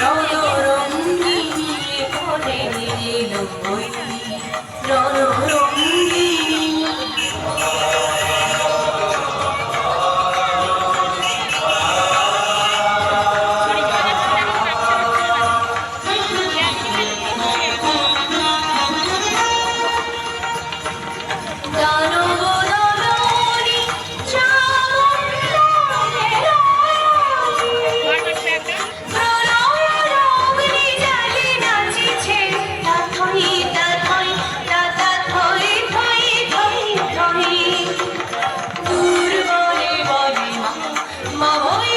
রণরঙ্গিনী এলো রে এলো Mama,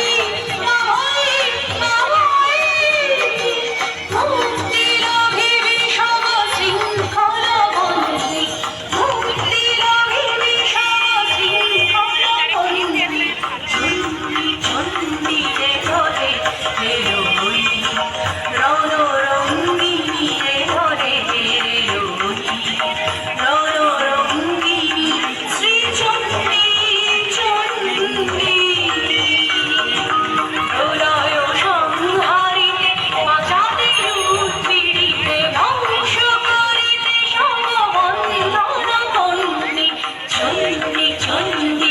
চন্ডী চন্ডী